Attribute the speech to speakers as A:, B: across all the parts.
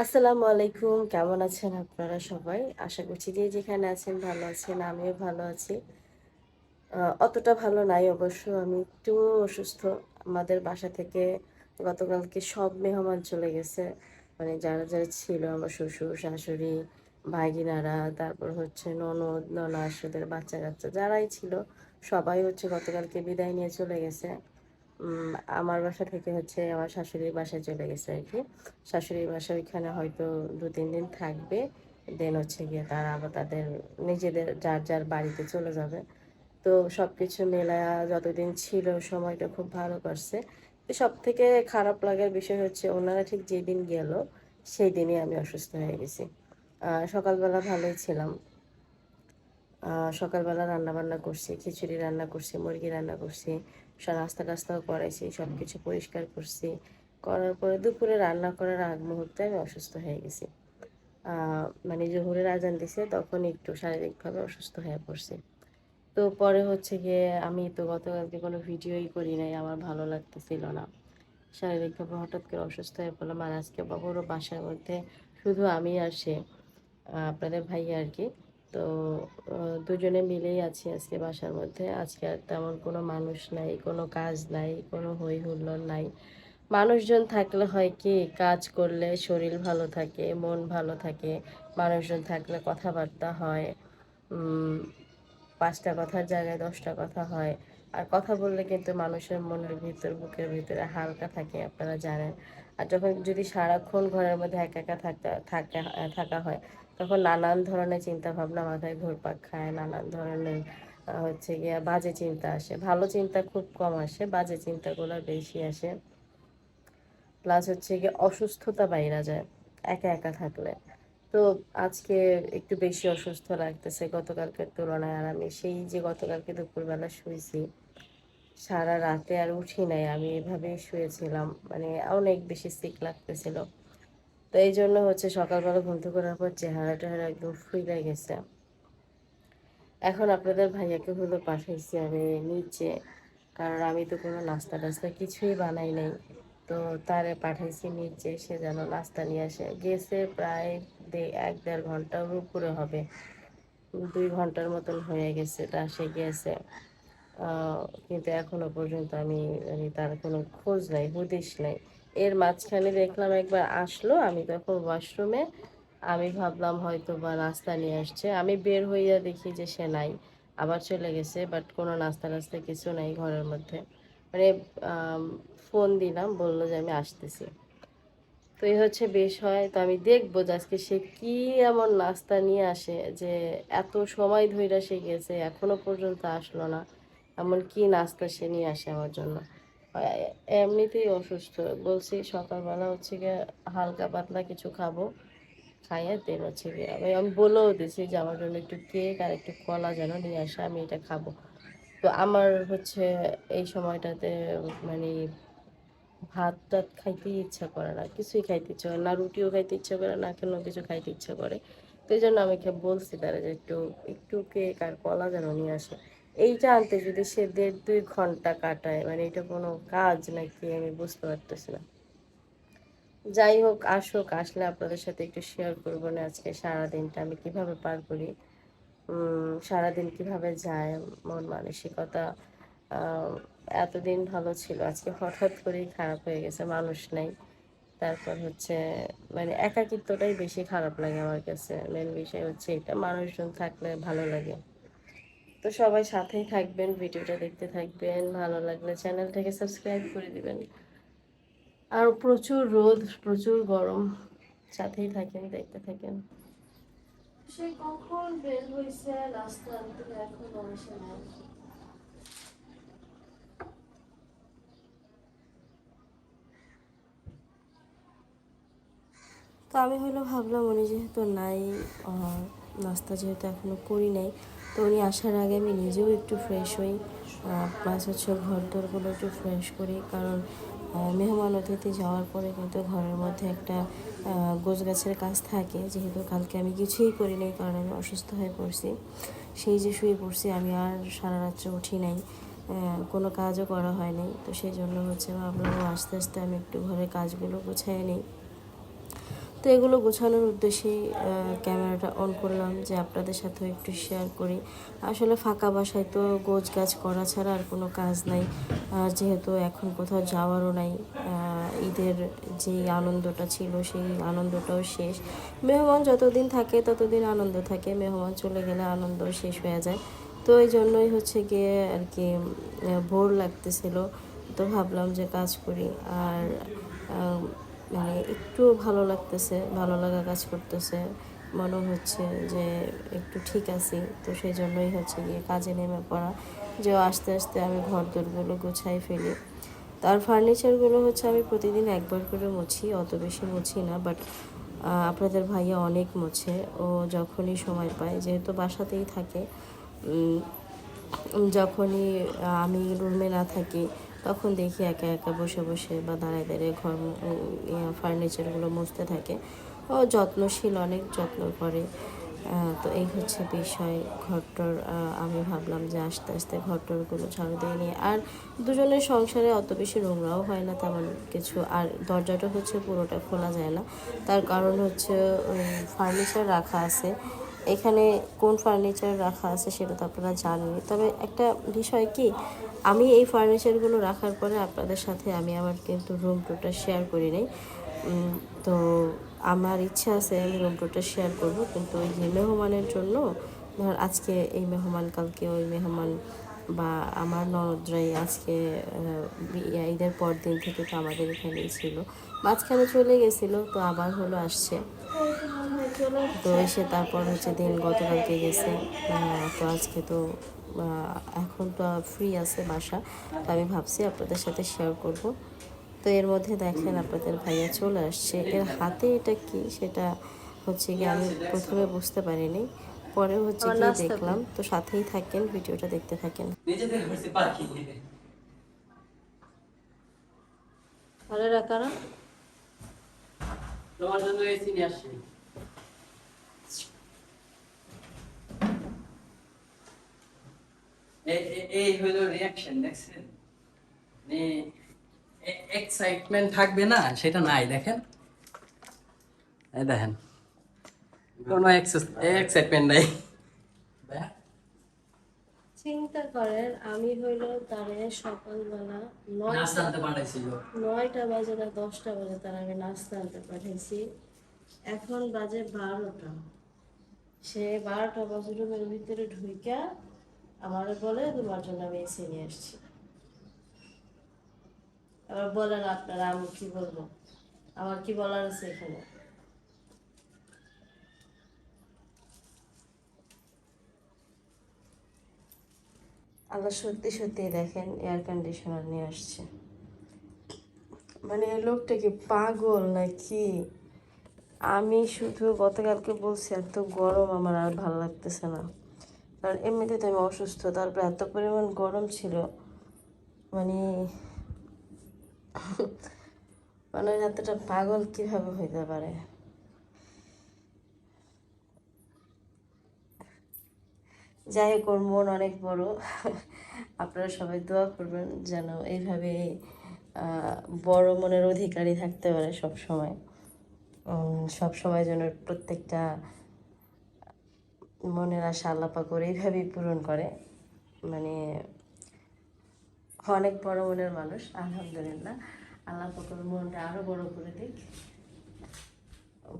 A: আসসালামু আলাইকুম, কেমন আছেন আপনারা সবাই? আশা করছি যে যেখানে আছেন ভালো আছেন, আমিও ভালো আছি। অতটা ভালো নাই, অবশ্য আমি একটু অসুস্থ। আমাদের বাসা থেকে গতকালকে সব মেহমান চলে গেছে। মানে যারা যারা ছিল, আমার শ্বশুর, শাশুড়ি, ভাগিনারা, তারপর হচ্ছে ননদ ননাস ওদের বাচ্চা কাচ্চা যারাই ছিল, সবাই হচ্ছে গতকালকে বিদায় নিয়ে চলে গেছে। আমার বাসা থেকে হচ্ছে আমার শাশুড়ির বাসায় চলে গেছে আর কি। শাশুড়ির বাসা ওইখানে হয়তো দু, তিন দিন থাকবে। দেন হচ্ছে গিয়ে তারা আবার তাদের নিজেদের যার যার বাড়িতে চলে যাবে। তো সব কিছু মেলায়া যতদিন ছিল সময়টা খুব ভালো কাটছে সব থেকে খারাপ লাগার বিষয় হচ্ছে ওনারা ঠিক যেদিন গেল সেই দিনই আমি অসুস্থ হয়ে গেছি। সকালবেলা ভালোই ছিলাম। সকালবেলা রান্না বান্না করছি, খিচুড়ি রান্না করছি, মুরগি রান্না করছি নাস্তা টাস্তাও করাইছি সব কিছু পরিষ্কার করছি। করার পরে দুপুরে রান্না করার আগ মুহূর্তে আমি অসুস্থ হয়ে গেছি। মানে জোহরের আজান দিছে, তখন একটু শারীরিকভাবে অসুস্থ হয়ে পড়ছি। তো পরে হচ্ছে গিয়ে আমি তো গতকালকে কোনো ভিডিওই করি নাই, আমার ভালো লাগতেছিল না। শারীরিকভাবে হঠাৎ করে অসুস্থ হয়ে পড়লাম আর আজকে পুরো বাসার মধ্যে শুধু আমি আর সে আপনাদের ভাই আর কি। তো দুজনে মিলেই আছি আজকে বাসার মধ্যে। আজকে আর তেমন কোনো মানুষ নাই, কোনো কাজ নাই, কোনো হই হুল্লোড় নাই। মানুষজন থাকলে হয় কি, কাজ করলে শরীর ভালো থাকে, মন ভালো থাকে, মানুষজন থাকলে কথাবার্তা হয় পাঁচটা কথার জায়গায় দশটা কথা হয়। আর কথা বললে কিন্তু মানুষের মনের ভিতর, বুকের ভিতরে হালকা থাকে, আপনারা জানেন। আর যখন যদি সারাক্ষণ ঘরের মধ্যে একা একা থাকা থাকা থাকা হয় তখন নানান ধরনের চিন্তা ভাবনা মাথায় ঘুরপাক খায়, নানান ধরনের হচ্ছে গিয়ে বাজে চিন্তা আসে। ভালো চিন্তা খুব কম আসে, বাজে চিন্তাগুলো বেশি আসে। প্লাস হচ্ছে গিয়ে অসুস্থতা বাইরা যায়, একা একা থাকলে। তো আজকে একটু বেশি অসুস্থ লাগতেছে গতকালকের তুলনায়, আর আমি সেই যে গতকালকে দুপুরবেলা শুয়েছি, সারা রাতে আর উঠি নাই, আমি এভাবেই শুয়েছিলাম। মানে অনেক বেশি সিক লাগতেছিল। তো এই জন্য হচ্ছে সকালবেলা ঘুম থেকে করার পর চেহারা টেহারা একদম ফুলে গেছে। এখন আপনাদের ভাইয়াকে হলো পাঠাইছি আমি নিচে, কারণ আমি তো কোনো নাস্তা টাস্তা কিছুই বানাই নাই। তো তারে পাঠাইছি নিচে, সে যেন নাস্তা নিয়ে আসে। গেছে প্রায় এক দেড় ঘণ্টার উপরে হবে। দুই ঘণ্টার মতন হয়ে গেছে, তা সে গেছে। কিন্তু এখনও পর্যন্ত আমি মানে তার কোনো খোঁজ নাই, হদিশ নাই। এর মাঝখানে দেখলাম একবার আসলো, আমি তখন ওয়াশরুমে আমি ভাবলাম হয়তো বা নাস্তা নিয়ে আসছে। আমি বের হইয়া দেখি যে সে নাই, আবার চলে গেছে বাট কোনো নাস্তা টাস্তা কিছু নাই ঘরের মধ্যে। মানে ফোন দিলাম, বলল যে আমি আসতেছি। তো এই হচ্ছে বেশ হয় তো আমি দেখব যে আজকে সে কি এমন নাস্তা নিয়ে আসে, যে এত সময় ধইরা সে গেছে, এখনও পর্যন্ত আসলো না, এমন কি নাস্তা সে নিয়ে আসে আমার জন্য। এমনিতেই অসুস্থ। বলছি সকালবেলা হচ্ছে গিয়ে হালকা পাতলা কিছু খাব। খাইয়ে দেন হচ্ছে গিয়ে আমি আমি বলেও দিছি যে আমার জন্য একটু কেক আর একটু কলা যেন নিয়ে আসে, আমি এটা খাব। তো আমার হচ্ছে এই সময়টাতে মানে ভাত টাত খাইতে ইচ্ছা করে না, কিছুই খাইতে ইচ্ছা করে না, রুটিও খাইতে ইচ্ছা করে না, কোনো কিছু খাইতে ইচ্ছা করে। তো এই জন্য আমি বলছি তারা যে একটু একটু কেক আর কলা যেন নিয়ে আসে। এইটা আনতে যদি সে দেড় দুই ঘণ্টা কাটায় মানে এটা কোনো কাজ নাকি আমি বুঝতে পারতেছি না। যাই হোক, আসুক, আসলে আপনাদের সাথে একটু শেয়ার করব না আজকে সারাদিনটা আমি কীভাবে পার করি। সারাদিন কীভাবে যায়, মন মানসিকতা এতদিন ভালো ছিল। আজকে হঠাৎ করেই খারাপ হয়ে গেছে, মানুষ নাই। তারপর হচ্ছে মানে একাকিত্বটাই বেশি খারাপ লাগে আমার কাছে। মেন বিষয় হচ্ছে এটা, মানুষজন থাকলে ভালো লাগে। তো সবাই সাথেই থাকবেন, ভিডিওটা দেখতে থাকবেন, ভালো লাগলে চ্যানেলটাকে সাবস্ক্রাইব করে দিবেন। আর প্রচুর রোদ, প্রচুর গরম, সাথেই থাকেন, দেখতে থাকেন। তো আমি হলো ভাবলাম উনি যেহেতু নাই নাস্তা যেহেতু এখনও করি নাই তো উনি আসার আগে আমি নিজেও একটু ফ্রেশ হই। প্লাস হচ্ছে ঘর দরগুলো একটু ফ্রেশ করি। কারণ মেহমান অতিথি যাওয়ার পরে কিন্তু ঘরের মধ্যে একটা গোছ গাছের কাজ থাকে। যেহেতু কালকে আমি কিছুই করি নাই কারণ আমি অসুস্থ হয়ে পড়ছি। সেই যে শুয়ে পড়ছি, আমি আর সারা রাত্রে উঠি নাই। কোনো কাজও করা হয় নাই তো সেই জন্য হচ্ছে ভাবলাম আস্তে আস্তে আমি একটু ঘরের কাজগুলো গুছিয়ে নিই। তো এগুলো গোছানোর উদ্দেশ্যেই ক্যামেরাটা অন করলাম যে আপনাদের সাথেও একটু শেয়ার করি। আসলে ফাঁকা বাসায় তো গোছ গাছ করা ছাড়া আর কোনো কাজ নাই। যেহেতু এখন কোথাও যাওয়ারও নাই ঈদের যে আনন্দটা ছিল সেই আনন্দটাও শেষ। মেহমান যতদিন থাকে ততদিন আনন্দ থাকে, মেহমান চলে গেলে আনন্দ শেষ হয়ে যায়। তো এই জন্যই হচ্ছে গিয়ে আর কি ভোর লাগতেছিল। তো ভাবলাম যে কাজ করি। আর মানে একটু ভালো লাগতেছে, ভালো লাগা কাজ করতেছে। মনে হচ্ছে যে একটু ঠিক আছি, তো সেই জন্যই হচ্ছে গিয়ে কাজে নেমে পড়া। যে আস্তে আস্তে আমি ঘর দোরগুলো গুছাই ফেলি। তার ফার্নিচারগুলো হচ্ছে আমি প্রতিদিন একবার করে মুছি, অত বেশি মুছি না বাট আপনাদের ভাইয়া অনেক মুছে। ও যখনই সময় পায়, যেহেতু বাসাতেই থাকে যখনই আমি রুমে না থাকি তখন দেখি একা একা বসে বসে বা দাঁড়ায় দাঁড়িয়ে ঘর ফার্নিচারগুলো মুছতে থাকে। ও যত্নশীল, অনেক যত্ন করে। তো এই হচ্ছে বিষয়। ঘরটর আমি ভাবলাম যে আস্তে আস্তে ঘরটরগুলো ঝাড়ু দিয়ে নিয়ে আর দুজনের সংসারে অত বেশি নোংরাও হয় না, তেমন কিছু। আর দরজাটা হচ্ছে পুরোটা খোলা যায় না। তার কারণ হচ্ছে ফার্নিচার রাখা আছে। এখানে কোন ফার্নিচার রাখা আছে সেটা তো আপনারা জানেন তবে একটা বিষয় কি, আমি এই ফার্নিচারগুলো রাখার পরে আপনাদের সাথে আমি আমার কিন্তু রুম টুরটা শেয়ার করি নাই। তো আমার ইচ্ছা আছে আমি রুম টুরটা শেয়ার করব, কিন্তু ওই যে মেহমানের জন্য, ধর আজকে এই মেহমান, কালকে ওই মেহমান বা আমার ননদরাই আজকে ঈদের পর দিন থেকে তো আমাদের এখানেই ছিল। মাঝখানে চলে গেছিল, তো আবার হলো আসছে। তো এসে তারপর হচ্ছে দিন গতকালকে গেছে। তো আজকে তো এখন তো ফ্রি আছে বাসা। তো আমি ভাবছি আপনাদের সাথে শেয়ার করব। তো এর মধ্যে দেখেন আপনাদের ভাইয়া চলে আসছে। এর হাতে এটা কি? সেটা হচ্ছে কি আমি প্রথমে বুঝতে পারিনি। পরে হচ্ছে কি দেখলাম। তো সাথেই থাকেন ভিডিওটা দেখতে থাকেন। ভালো রাখা
B: তোমার জন্য এসি নিয়ে আসছি এই হলো রিয়াকশন দেখছেন? এক্সাইটমেন্ট থাকবে না, সেটা নাই, দেখেন। এই দেখেন। কোনো এক্সাইটমেন্ট নাই?
A: চিন্তা করেন আমি হইল তারে সকালবেলা
B: নাস্তা আনতে পাঠাইছিল।
A: নয়টা বাজে না দশটা বাজে তার আমি নাস্তা আনতে পাঠাইছি। এখন বাজে বারোটা। সে বারোটা বাজে রুমের ভিতরে ঢুইকা আমার বলে তোমার জন্য আমি এসে নিয়ে আসছি। আবার বলেন আপনারা আমি কি বলব? আমার কি বলার আছে এখানে? আল্লাহ সত্যি সত্যি দেখেন এয়ার কন্ডিশনার নিয়ে আসছে। মানে লোকটা কি পাগল নাকি? আমি শুধু গতকালকে বলছি, এত গরম আমার আর ভালো লাগতেছে না। কারণ এমনিতে তো আমি অসুস্থ, তারপরে এত পরিমাণ গরম ছিল। মানে মানে এতটা পাগল কীভাবে হইতে পারে? যাই হোক, ওর মন অনেক বড়। আপনারা সবাই দোয়া করবেন যেন এইভাবে বড় মনের অধিকারী থাকতে পারে সব সময় সব সময় যেন প্রত্যেকটা মনের আশা আল্লাপা করে এইভাবেই পূরণ করে। মানে অনেক বড় মনের মানুষ, আলহামদুলিল্লাহ। আল্লাহ পাকের মনটা আরও বড় করে দিক।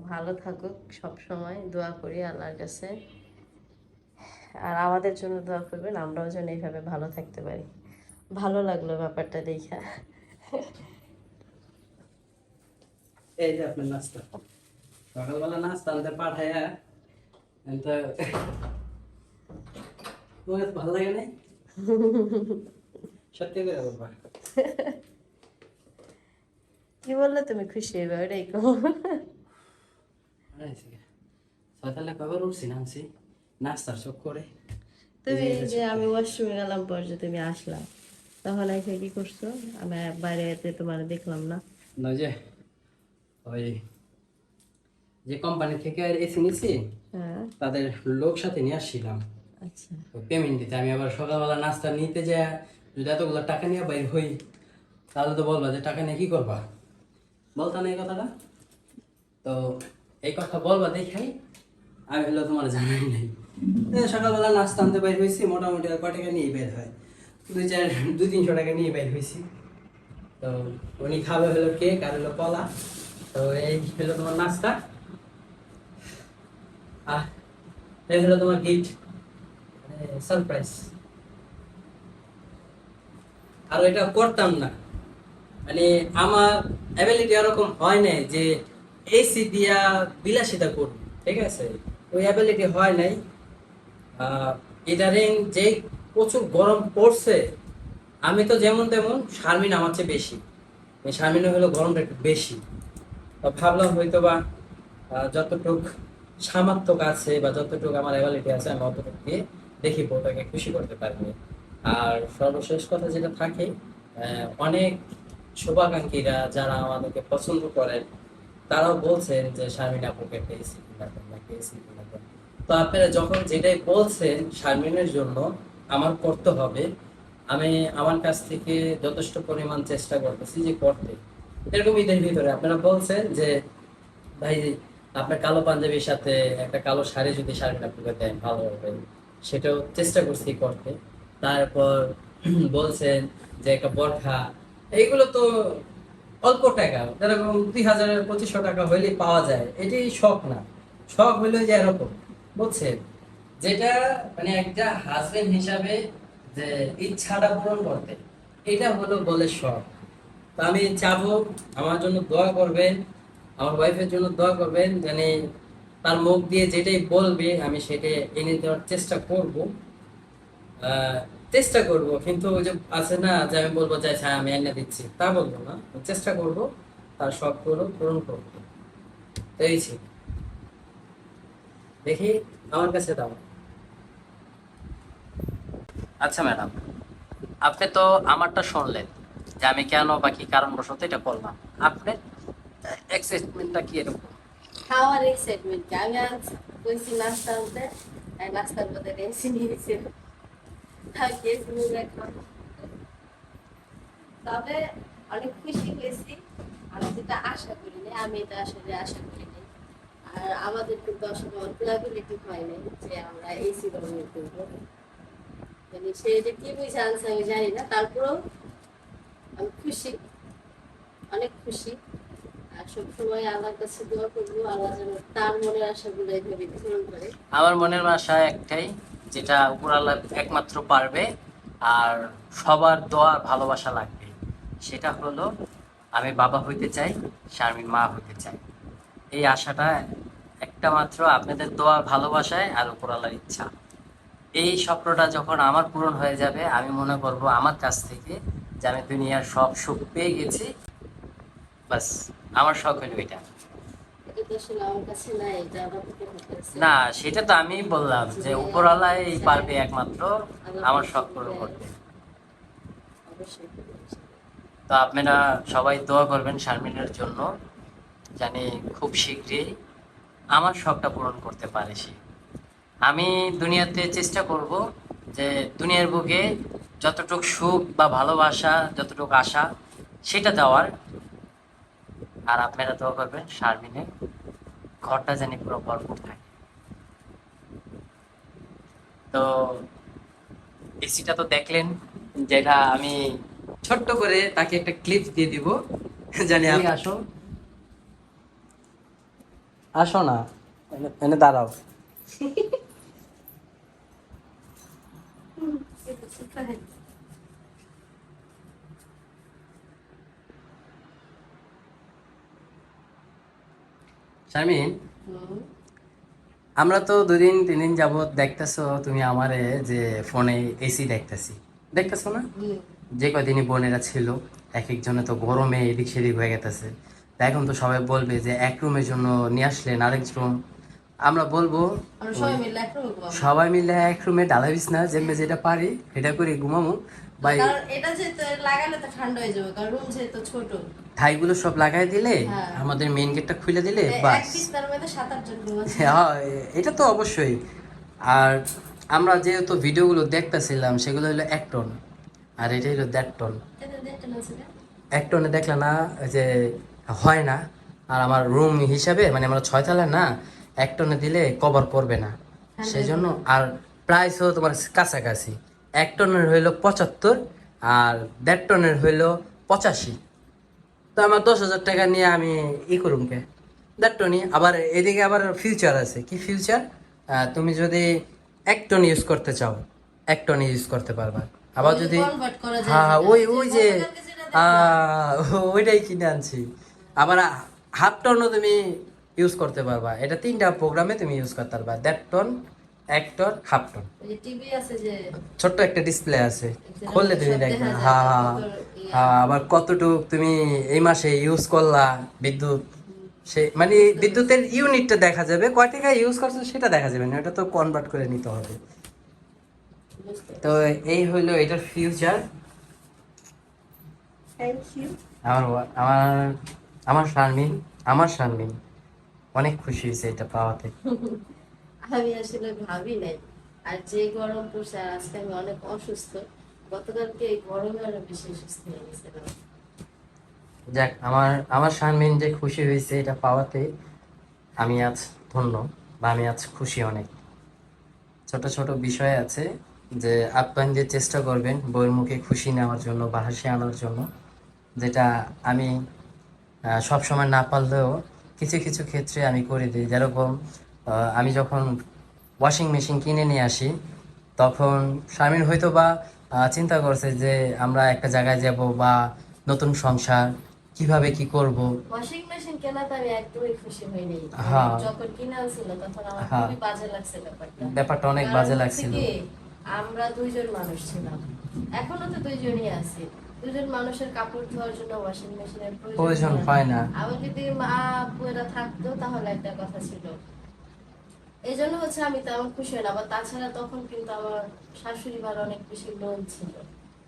A: ভালো থাকুক সব সময় দোয়া করি আল্লাহর কাছে। আর আমাদের জন্য দোয়া করবেন আমরাও যেন এইভাবে ভালো থাকতে পারি। ভালো লাগল ব্যাপারটা দেখা।
B: এই যে আপনার নাস্তা। সকালবেলা নাস্তা আনতে পাঠায়া তো তোমার ভালো লাগে নাই? সত্যি করে বলবা।
A: কি বললে তুমি খুশি হবে ওটাই কো
B: সকালে কবার উঠছি নামছি? নাস্তার চোখ করে
A: তুমি যে আমি ওয়াশরুমে গেলাম পর যে তুমি আসলাম তখন এসে কি করছ? আমি বাইরে এতে তোমার দেখলাম না।
B: নয় যে ওই যে কোম্পানি থেকে এসি নিছি
A: হ্যাঁ।
B: তাদের লোক সাথে নিয়ে আসছিলাম।
A: আচ্ছা।
B: পেমেন্ট দিতে আমি আবার সকালবেলা নাস্তা নিতে যাই যদি এতগুলো টাকা নিয়ে বাইর হই তাহলে তো বলবা যে টাকা নিয়ে কি করবা? বলতা না এই কথাটা? তো এই কথা বলবা দেখাই আমি হলো তোমার জানাই নাই। সকালবেলা নাস্তা আনতে বাইর হয়েছি, মোটামুটি আর টাকা নিয়ে বের হয়? দুই চার, দুই তিনশো টাকা নিয়ে বাইর হয়েছি। তো উনি খাবে হলো কেক আর হলো কলা। তো এই হলো তোমার নাস্তা। আহ এই হলো তোমার গিফট সারপ্রাইজ আর এটা করতাম না। মানে আমার অ্যাবিলিটি এরকম হয় নাই যে এসি দিয়া বিলাসিতা করব, ঠিক আছে? ওই অ্যাবিলিটি হয় নাই। ইদারিং যে প্রচুর গরম পড়ছে, আমি তো যেমন তেমন শারমিন আমার চেয়ে বেশি। এই শারমিনের হলো গরমটা একটু বেশি। ভাবলাম হয়তো বা যতটুক সামর্থ্য আছে বা যতটুকু আমার অ্যাবিলিটি আছে, আমি অতটুকু দিয়ে দেখি বউটাকে খুশি করতে পারব। আর সর্বশেষ কথা যেটা থাকে অনেক শুভাকাঙ্ক্ষীরা যারা আমাদেরকে পছন্দ করেন, তারাও বলছেন যে, শারমিন আপুকে এসি কিনা এসি কিনা তো আপনারা যখন যেটাই বলছেন শারমিনের জন্য, আমার করতে হবে আমি আমার কাছ থেকে যথেষ্ট পরিমাণ চেষ্টা করতেছি যে করতে। এরকম ঈদের ভিতরে আপনারা বলছেন যে, ভাই, আপনার কালো পাঞ্জাবির সাথে একটা কালো শাড়ি যদি শাড়িটা আপনাকে দেন, ভালো হবে। সেটাও চেষ্টা করছি করতে। তারপর বলছেন যে, একটা বরখা। এইগুলো তো অল্প টাকা, যেরকম দুই হাজারের পঁচিশশো টাকা হইলে পাওয়া যায়। এটি শখ না। শখ হইলে যে এরকম। বুঝছেন? যেটা মানে একটা হাজবেন্ড হিসাবে যে ইচ্ছাটা পূরণ করতে, এটা হলো বলে শখ। তো আমি চাবো, আমার জন্য দোয়া করবেন, আমার ওয়াইফের জন্য দোয়া করবেন মানে তার মুখ দিয়ে যেটাই বলবে, আমি সেটাই এনে দেওয়ার চেষ্টা করব। চেষ্টা করব, কিন্তু ওই যে আছে না, যে আমি বলব যে হ্যাঁ আমি এনে দিচ্ছি। তা বলব না। চেষ্টা করব, তার শখ করো পূরণ করব। তো এই ছিল। দেখি আমার কাছে দাও। আচ্ছা ম্যাডাম। আপনি তো আমারটা শুনলেন যে আমি কেন বা কি কারণবশত এটা করলাম আপনার এক্সাইটমেন্টটা কি এরকম?
A: খাওয়ার এক্সাইটমেন্ট আমি আজ কইছি নাস্তা আনতে নাস্তার মধ্যে রেসি নিয়েছিল তাই কেস নিয়ে তবে অনেক খুশি হয়েছি। আমি যেটা আশা করিনি আমি এটা আসলে আশা করিনি। আর আমাদের কিন্তু আসলে অল্পলাবিলিটি হয় নাই যে আমরা এসি ব্যবহার করব। মানে সে যে কি বুঝে আনছে আমি জানি না, তারপরেও আমি খুশি, অনেক খুশি। আর সবসময় আল্লাহর কাছে দোয়া করব, আল্লাহ মনের আশাগুলো এইভাবে পূরণ
B: আমার মনের আশা একটাই, যেটা উপর একমাত্র পারবে, আর সবার দোয়ার ভালোবাসা লাগবে। সেটা হলো, আমি বাবা হইতে চাই শারমিন মা হইতে চাই। এই আশাটা একটা মাত্র আপনাদের দোয়া ভালোবাসায় আর উপর আল্লাহর ইচ্ছা। এই স্বপ্নটা যখন আমার পূরণ হয়ে যাবে আমি মনে করব আমার কাছ থেকে যে আমি দুনিয়ার সব সুখ পেয়ে গেছি। বাস আমার শখ হলো এটা। না সেটা তো আমি বললাম যে উপরওয়ালাই পারবে একমাত্র আমার শখ পূরণ করতে। তো আপনারা সবাই দোয়া করবেন শারমিনের জন্য জানি খুব শীঘ্রই আমার শখটা পূরণ করতে পারে সে আমি দুনিয়াতে চেষ্টা করব যে দুনিয়ার বুকে যতটুকু সুখ বা ভালোবাসা যতটুক আশা সেটা দেওয়ার। আর আপনারা দোয়া করবেন শারমিনের ঘরটা জানি পুরো ভরপুর থাকে। তো এসিটা তো দেখলেন যেটা আমি ছোট্ট করে তাকে একটা ক্লিপ দিয়ে দিব। জানি আমি আসো। আসো না এনে- দাঁড়াও। শারমিন আমরা তো দুদিন তিন দিন যাবত দেখতেছো তুমি আমারে যে ফোনে এসি দেখতেছি। দেখতেছো না? যে কদিনই বোনেরা ছিল এক একজনে তো গরমে এদিক সেদিক হয়ে গেতেছে। তা এখন তো সবাই বলবে যে এক রুমের জন্য নিয়ে আসলেন আরেক রুম আমরা বলব
A: সবাই মিলে এক রুমে ঘুমাবো।
B: সবাই মিলে এক ডালা বিছনা যেমনি যেটা পারি এটা করে ঘুমামো বাই
A: এটা যেহেতু লাগালে তো ঠান্ডা হয়ে যাবে কারণ রুম যেহেতু ছোট।
B: থাইগুলো সব লাগাই দিলে
A: হ্যাঁ।
B: আমাদের মেইন গেটটা খুলে দিলে বাস। হ্যাঁ এটা তো অবশ্যই। আর আমরা যেহেতু ভিডিওগুলো দেখতেছিলাম সেগুলো হলো এক টন আর এটা হলো দেড় টন
A: না?
B: এক টনে দেখলে না যে হয় না। আর আমার রুম হিসাবে মানে আমরা ছয়তলা না এক টনে দিলে কভার করবে না। সেই জন্য আর প্রাইসও তোমার কাছাকাছি। এক টনের হইল পঁচাত্তর আর দেড় টনের হইল পঁচাশি। তো আমার দশ হাজার টাকা নিয়ে আমি ই করুম কে? দেড় টনই। আবার এদিকে আবার ফিউচার আছে। কি ফিউচার তুমি যদি এক টন ইউজ করতে চাও এক টন ইউজ করতে পারবা। আবার যদি
C: convert
B: হ্যাঁ ওই ওই যে ওইটাই কিনে আনছি। আবার হাফ টনও তুমি ইউজ করতে পারবা। এটা তিনটা প্রোগ্রামে তুমি ইউজ করতে পারবা। দেড় টন এক টন হাফ টন।
C: ওই যে টিভি আছে যে
B: ছোট্ট একটা ডিসপ্লে আছে। খুললে তুমি দেখবে। হ্যাঁ হ্যাঁ
C: ইয়ে।
B: হ্যাঁ, আবার কতটুক তুমি এই মাসে ইউজ করলা বিদ্যুৎ। সে মানে বিদ্যুতের ইউনিটটা দেখা যাবে। কয় টাকা ইউজ করছ সেটা দেখা যাবে না। এটা তো কনভার্ট করে নিতে হবে। তো এই হইল এটার ফিউচার
A: থ্যাংক ইউ
B: আমার আমার আমার শারমিন আমার শারমিন। অনেক খুশি হয়েছে এটা পাওয়াতে।
C: আমি আসলে ভাবি নাই। আর যে গরম পড়ছে আর আজকে আমি অনেক অসুস্থ গতকালকে এই গরমে আরও বেশি অসুস্থ হয়ে গেছিলাম।
B: যাক আমার আমার শারমিন যে খুশি হয়েছে এটা পাওয়াতে আমি আজ ধন্য বা আমি আজ খুশি অনেক। ছোট ছোট বিষয় আছে যে আপ্যায়ন দিয়ে চেষ্টা করবেন বইয়ের মুখে খুশি নেওয়ার জন্য বা হাসি আনার জন্য যেটা আমি সব সময় না পারলেও কিছু কিছু ক্ষেত্রে আমি করে দিই। যেরকম আমি যখন ওয়াশিং মেশিন কিনে নিয়ে আসি তখন স্বামীর হয়তো বা চিন্তা করছে যে আমরা একটা জায়গায় যাব বা নতুন সংসার কীভাবে কি করব।
C: ওয়াশিং মেশিন কেনাতে আমি একদমই খুশি হইনি
B: হ্যাঁ।
C: যখন কিনে আনছিল তখন আমার
B: হ্যাঁ।
C: খুবই বাজে লাগছে ব্যাপারটা।
B: ব্যাপারটা অনেক বাজে লাগছিল।
C: আমরা দুইজন মানুষ ছিলাম। এখনও তো দুইজনই আছি। দুজন মানুষের কাপড় ধোয়ার জন্য ওয়াশিং মেশিনের
B: প্রয়োজন হয় না।
C: যদি মা থাকতো তাহলে একটা কথা ছিল। এই জন্য হচ্ছে আমি তেমন খুশি না আবার তাছাড়া তখন কিন্তু আমার শাশুড়ি মার অনেক বেশি লোন ছিল।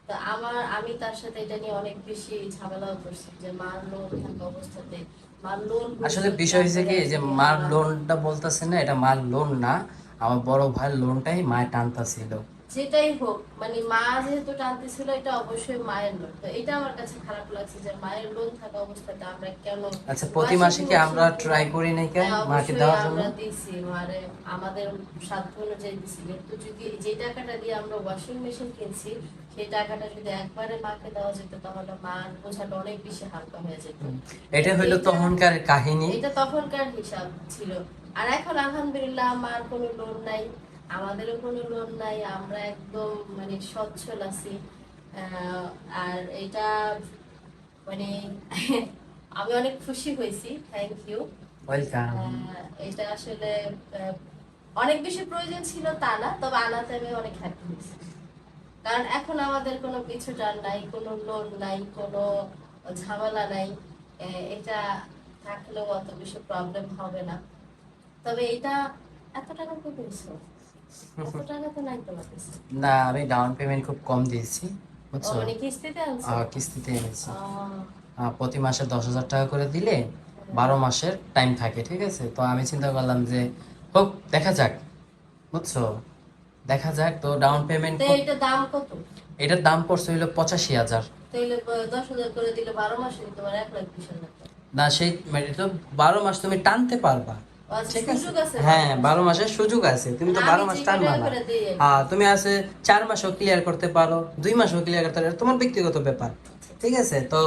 C: তো আমার আমি তার সাথে এটা নিয়ে অনেক বেশি ঝামেলাও করছি যে মার লোন থাকা অবস্থাতে মার লোন
B: আসলে বিষয় হয়েছে কি যে মার লোনটা বলতেছে না এটা মার লোন না আমার বড় ভাইয়ের লোনটাই মায় টানতাছিল।
C: যেটাই হোক মানে মা যেহেতু টানতেছিল এটা অবশ্যই মায়ের লোন তো এটা আমার কাছে খারাপ লাগছে যে মায়ের লোন থাকা অবস্থাতে আমরা কেন
B: আচ্ছা প্রতি মাসে কি আমরা ট্রাই করি নাই কেন?
C: হ্যাঁ,
B: মাকে দেওয়ার জন্য?
C: আমরা দিছি মানে আমাদের সাধ্য অনুযায়ী দিছি কিন্তু যদি যে টাকাটা দিয়ে আমরা ওয়াশিং মেশিন কিনছি সেই টাকাটা যদি একবারে মাকে দেওয়া যেত তাহলে মার বোঝাটা অনেক বেশি হালকা হয়ে যেত।
B: এটা
C: এটা-
B: তখনকার কাহিনী।
C: এটা তখনকার হিসাব ছিল। আর এখন আলহামদুলিল্লাহ আমার কোনো লোন নাই। আমাদেরও কোনো লোন নাই আমরা একদম মানে সচ্ছল আছি। আর এটা মানে আমি অনেক খুশি হয়েছি থ্যাংক ইউ এটা আসলে অনেক বেশি প্রয়োজন ছিল তা না তবে আনাতে আমি অনেক হ্যাপি হয়েছি। কারণ এখন আমাদের কোনো পিছু টান নাই কোনো লোন নাই কোনো ঝামেলা নাই। এটা থাকলেও অত বেশি প্রবলেম হবে না। তবে এটা এত টাকা কত
B: না আমি ডাউন পেমেন্ট খুব কম দিয়েছি বুঝছ?
C: মানে কিস্তিতে
B: আহ, কিস্তিতে এনেছি। প্রতি মাসে দশ হাজার টাকা করে দিলে বারো মাসের টাইম থাকে ঠিক আছে? তো আমি চিন্তা করলাম যে হোক দেখা যাক বুঝছ? দেখা যাক তো ডাউন পেমেন্ট
C: তো এটা দাম কত?
B: এটার দাম পড়ছে হইল পঁচাশি হাজার। না সেই মানে তো বারো মাস তুমি টানতে পারবা। হ্যাঁ বারো মাসের সুযোগ আছে। তুমি তো বারো মাস
C: যে
B: টানবা না হ্যাঁ তুমি আছে চার মাসও ক্লিয়ার করতে পারো দুই মাসও ক্লিয়ার করতে পারো তোমার ব্যক্তিগত ব্যাপার। ঠিক আছে? তো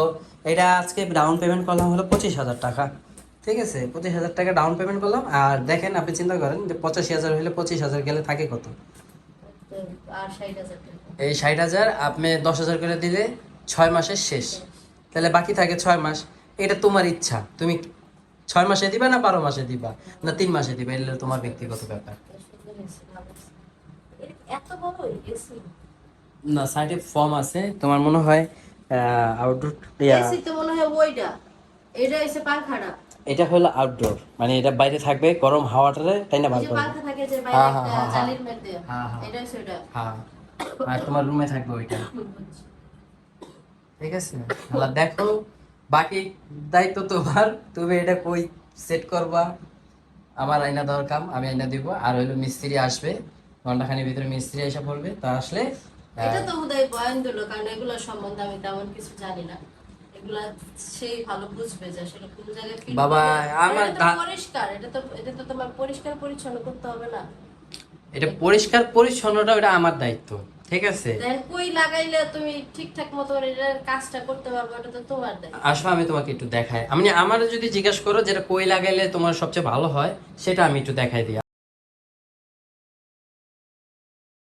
B: এটা আজকে ডাউন পেমেন্ট করলাম হলো পঁচিশ হাজার টাকা। ঠিক আছে? পঁচিশ হাজার টাকা ডাউন পেমেন্ট করলাম। আর দেখেন আপনি চিন্তা করেন যে পঁচাশি হাজার হলে পঁচিশ হাজার গেলে থাকে কত? এই ষাট হাজার আপনি দশ হাজার করে দিলে ছয় মাসের শেষ। তাহলে বাকি থাকে ছয় মাস। এটা তোমার ইচ্ছা। তুমি ছয় মাসে দিবা না বারো মাসে দিবা? না তিন মাসে দিবা? এগুলো তোমার ব্যক্তিগত ব্যাপার।
C: ভালো
B: না সাইডে ফর্ম আছে। তোমার মনে হয় আউটডোর
C: এসি তো মনে হয় ওইটা। এটা এসে পাংখাটা
B: এটা হলো আউটডোর মানে এটা বাইরে থাকবে গরম হাওয়াটারে তাই না
C: পাংখা থাকে যে
B: হ্যাঁ,
C: বাইরে
B: হ্যাঁ, হ্যাঁ,
C: জালির মধ্যে।
B: হ্যাঁ, হ্যাঁ।
C: এটা ওটা
B: হ্যাঁ আর তোমার রুমে থাকবে ওইটা। ঠিক আছে? তাহলে দেখো। বাকি দায়িত্ব তোমার। তুমি এটা কই সেট করবা? আমার আইনা দেওয়ার কাম আমি আইনা দিব। আর হইল মিস্ত্রি আসবে ঘন্টাখানির ভিতরে মিস্ত্রি এসে পড়বে তা আসলে
C: এটা তো বোধহয় বয়ান দিল কারণ এগুলো সম্বন্ধে আমি তেমন কিছু জানি না। এগুলা সেই ভালো বুঝবে যে আসলে কোন জায়গায়
B: বাবা, আমার
C: এটা পরিষ্কার এটা তো এটা তো তোমার পরিষ্কার পরিচ্ছন্ন করতে হবে না।
B: এটা পরিষ্কার পরিচ্ছন্নটা ওটা আমার দায়িত্ব। ঠিক আছে।
C: কই লাগাইলে তুমি ঠিকঠাক মতো কাজটা করতে পারবে তো তোমার দায়িত্ব
B: আসো আমি তোমাকে একটু দেখাই। আমি আমার যদি জিজ্ঞাসা করো যেটা কই লাগাইলে তোমার সবচেয়ে ভালো হয় সেটা আমি একটু দেখাই দিই।